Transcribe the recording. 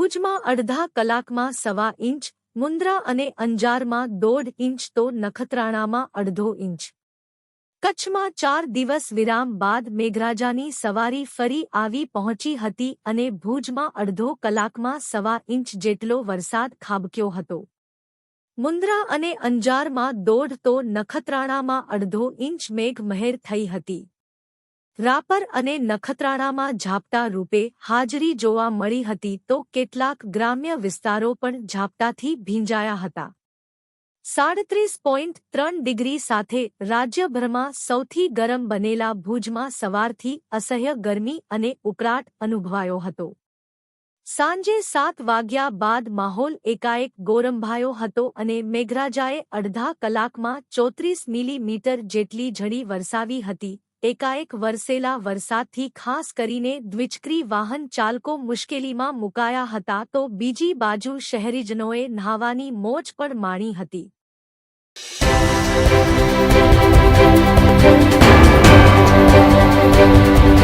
ભુજમાં અડધા કલાકમાં સવા ઇંચ મુન્દ્રા અને અંજારમાં દોઢ ઇંચ તો નખત્રાણામાં અડધો ઇંચ. કચ્છમાં ચાર દિવસ વિરામ બાદ મેઘરાજાની સવારી ફરી આવી પહોંચી હતી અને ભુજમાં અડધો કલાકમાં સવા ઇંચ જેટલો વરસાદ ખાબક્યો હતો. મુન્દ્રા અને અંજારમાં દોઢ તો નખત્રાણામાં અડધો ઇંચ મેઘમહેર થઈ હતી. રાપર અને નખત્રાણામાં ઝાપટા રૂપે હાજરી જોવા મળી હતી તો કેટલાક ગ્રામ્ય વિસ્તારો પણ ઝાપટાથી ભીંજાયા હતા. સાડત્રીસ પોઈન્ટ ત્રણ ડિગ્રી સાથે રાજ્યભરમાં સૌથી ગરમ બનેલા ભુજમાં સવારથી અસહ્ય ગરમી અને ઉકળાટ અનુભવાયો હતો. સાંજે સાત વાગ્યા બાદ માહોલ એકાએક ગોરંભાયો હતો અને મેઘરાજાએ અડધા કલાકમાં ચોત્રીસ મિલીમીટર જેટલી ઝડી વરસાવી હતી એકાએક વરસેલા વરસાદથી ખાસ કરીને દ્વિચક્રી વાહન ચાલકો મુશ્કેલીમાં મુકાયા હતા તો બીજી બાજુ શહેરીજનોએ ન્હાવાની મોજ પણ માણી હતી.